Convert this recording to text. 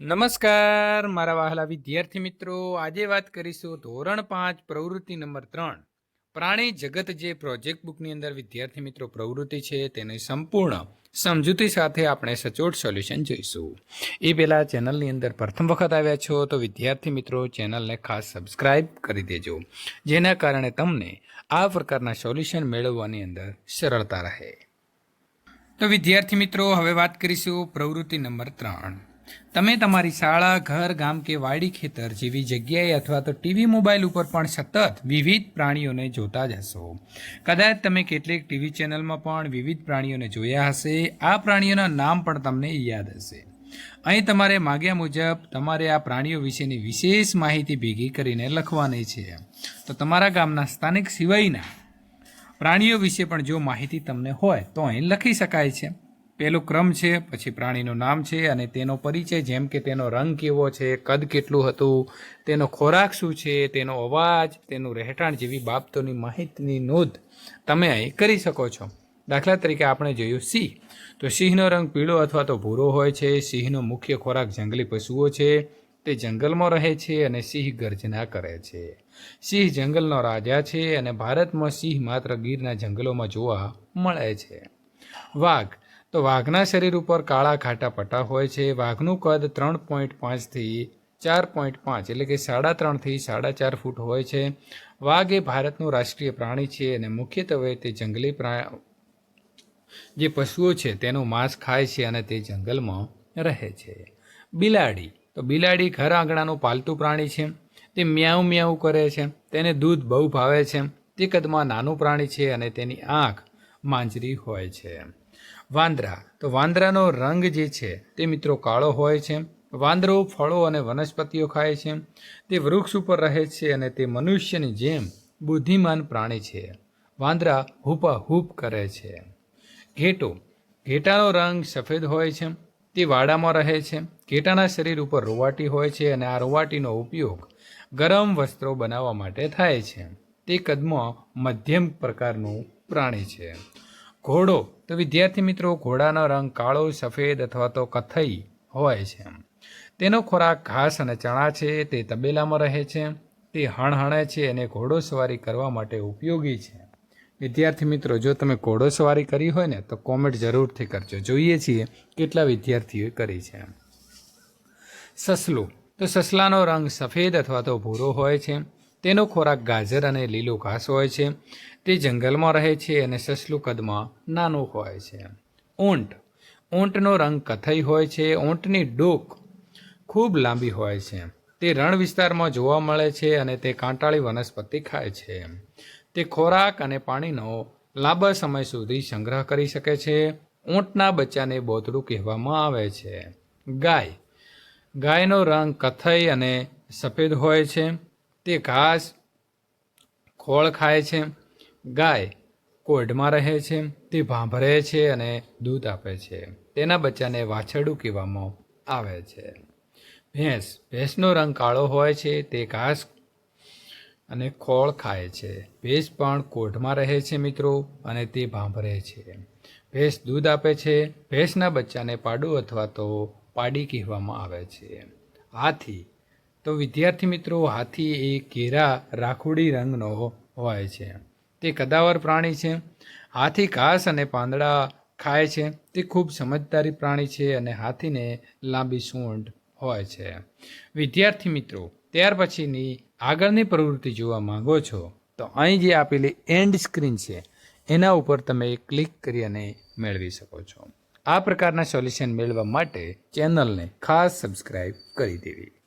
નમસ્કાર, મારા વહાલા વિદ્યાર્થી મિત્રો. આજે વાત કરીશું ધોરણ પાંચ, પ્રવૃત્તિ નંબર ત્રણ. પ્રાણી જગત જે પ્રોજેક્ટ બુકની અંદર વિદ્યાર્થી મિત્રો પ્રવૃત્તિ છે તેની સંપૂર્ણ સમજૂતી સાથે આપણે સચોટ સોલ્યુશન જોઈશું. એ પહેલાં ચેનલની અંદર પ્રથમ વખત આવ્યા છો તો વિદ્યાર્થી મિત્રો ચેનલને ખાસ સબસ્ક્રાઇબ કરી દેજો, જેના કારણે તમને આ પ્રકારના સોલ્યુશન મેળવવાની અંદર સરળતા રહે. તો વિદ્યાર્થી મિત્રો, હવે વાત કરીશું પ્રવૃત્તિ નંબર ત્રણ. તમે તમારી શાળા, ઘર, ગામ કે વાડી ખેતર જેવી જગ્યાએ અથવા તો ટીવી, મોબાઈલ ઉપર પણ સતત વિવિધ પ્રાણીઓને જોતા જ હશો. કદાચ તમે કેટલીક ટીવી ચેનલમાં પણ વિવિધ પ્રાણીઓને જોયા હશે. આ પ્રાણીઓના નામ પણ તમને યાદ હશે. અહીં તમારે માગ્યા મુજબ તમારે આ પ્રાણીઓ વિશેની વિશેષ માહિતી ભેગી કરીને લખવાની છે. તો તમારા ગામના સ્થાનિક સિવાયના પ્રાણીઓ વિશે પણ જો માહિતી તમને હોય તો અહીં લખી શકાય છે. પહેલો ક્રમ છે, પછી પ્રાણીનું નામ છે અને તેનો પરિચય, જેમ કે તેનો રંગ કેવો છે, કદ કેટલું હતું, તેનો ખોરાક શું છે, તેનો અવાજ, તેનું રહેઠાણ જેવી બાબતોની માહિતીની નોંધ તમે અહીં કરી શકો છો. દાખલા તરીકે આપણે જોયું સિંહ. તો સિંહનો રંગ પીળો અથવા તો ભૂરો હોય છે, સિંહનો મુખ્ય ખોરાક જંગલી પશુઓ છે, તે જંગલમાં રહે છે અને સિંહ ગર્જના કરે છે. સિંહ જંગલનો રાજા છે અને ભારતમાં સિંહ માત્ર ગીરના જંગલોમાં જોવા મળે છે. વાઘ. તો વાઘના શરીર ઉપર કાળા ઘાટા પટ્ટા હોય છે. વાઘનું કદ ત્રણ પોઈન્ટ પાંચથી ચાર પોઈન્ટ પાંચ, એટલે કે સાડા ત્રણથી સાડા ચાર ફૂટ હોય છે. વાઘ એ ભારતનું રાષ્ટ્રીય પ્રાણી છે અને મુખ્યત્વે તે જંગલી જે પશુઓ છે તેનું માંસ ખાય છે અને તે જંગલમાં રહે છે. બિલાડી, તો બિલાડી ઘર આંગણાનું પાલતું પ્રાણી છે. તે મ્યાઉ મ્યાઉ કરે છે. તેને દૂધ બહુ ભાવે છે. તે કદમાં નાનું પ્રાણી છે અને તેની આંખ માંજરી હોય છે. વાંદરા. તો વાંદરાનો રંગ જે છે તે મિત્રો કાળો હોય છે. વાંદરો ફળો અને વનસ્પતિઓ ખાય છે. તે વૃક્ષ ઉપર રહે છે અને તે મનુષ્યની જેમ બુદ્ધિમાન પ્રાણી છે. વાંદરા હૂપા હૂપ કરે છે. ઘેટો. ઘેટાનો રંગ સફેદ હોય છે. તે વાડામાં રહે છે. ઘેટાના શરીર ઉપર રોવાટી હોય છે અને આ રોવાટીનો ઉપયોગ ગરમ વસ્ત્રો બનાવવા માટે થાય છે. તે કદમાં મધ્યમ પ્રકારનું પ્રાણી છે. ઘોડો. તો વિદ્યાર્થી મિત્રો, ઘોડાનો રંગ કાળો, સફેદ અથવા તો કથ્થઈ હોય છે તેનો ખોરાક ઘાસ અને ચણા છે, તે તબેલામાં રહે છે, તે હણહણે છે અને ઘોડો સવારી કરવા માટે ઉપયોગી છે. વિદ્યાર્થી મિત્રો, જો તમે ઘોડો સવારી કરી હોય ને, તો કોમેન્ટ જરૂરથી કરજો. જોઈએ છીએ કેટલા વિદ્યાર્થીઓએ કરી છે સસલું. તો સસલાનો રંગ સફેદ અથવા તો ભૂરો હોય છે. તેનો ખોરાક ગાજર અને લીલો ઘાસ હોય છે. તે જંગલમાં રહે છે અને સસલું કદમાં નાનું હોય છે. ઊંટ. ઊંટનો રંગ કથઈ હોય છે. ઊંટની ડોક ખૂબ લાંબી હોય છે. તે રણ વિસ્તારમાં જોવા મળે છે અને તે કાંટાળી વનસ્પતિ ખાય છે. તે ખોરાક અને પાણીનો લાંબા સમય સુધી સંગ્રહ કરી શકે છે. ઊંટના બચ્ચાને બોતડું કહેવામાં આવે છે. ગાય. ગાયનો રંગ કથઈ અને સફેદ હોય છે. તે ઘાસ ખોળ ખાય છે, ગાય કોઢમાં રહે છે, તે ભાંભરે છે અને દૂધ આપે છે. તેના બચ્ચાને વાછરડું કહેવામાં આવે છે. ભેંસ, ભેંસનો રંગ કાળો હોય છે, તે ઘાસ અને ખોળ ખાય છે. ભેંસ પણ કોઢમાં રહે છે મિત્રો અને તે ભાંભરે છે. ભેંસ દૂધ આપે છે, ભેંસના બચ્ચાને પાડું અથવા તો પાડી કહેવામાં આવે છે. હાથી તો વિદ્યાર્થી મિત્રો, હાથી એ ઘેરા રાખોડી રંગનો હોય છે. તે કદાવર પ્રાણી છે. હાથી ઘાસ અને પાંદડા ખાય છે. તે ખૂબ સમજદારી પ્રાણી છે અને હાથીને લાંબી સૂંઢ હોય છે. વિદ્યાર્થી મિત્રો, ત્યાર પછીની આગળની પ્રવૃત્તિ જોવા માંગો છો, તો અહીં જે આપેલી એન્ડ સ્ક્રીન છે, એના ઉપર તમે ક્લિક કરી અને મેળવી શકો છો. આ પ્રકારના સોલ્યુશન મેળવવા માટે ચેનલને ખાસ સબસ્ક્રાઈબ કરી દેવી.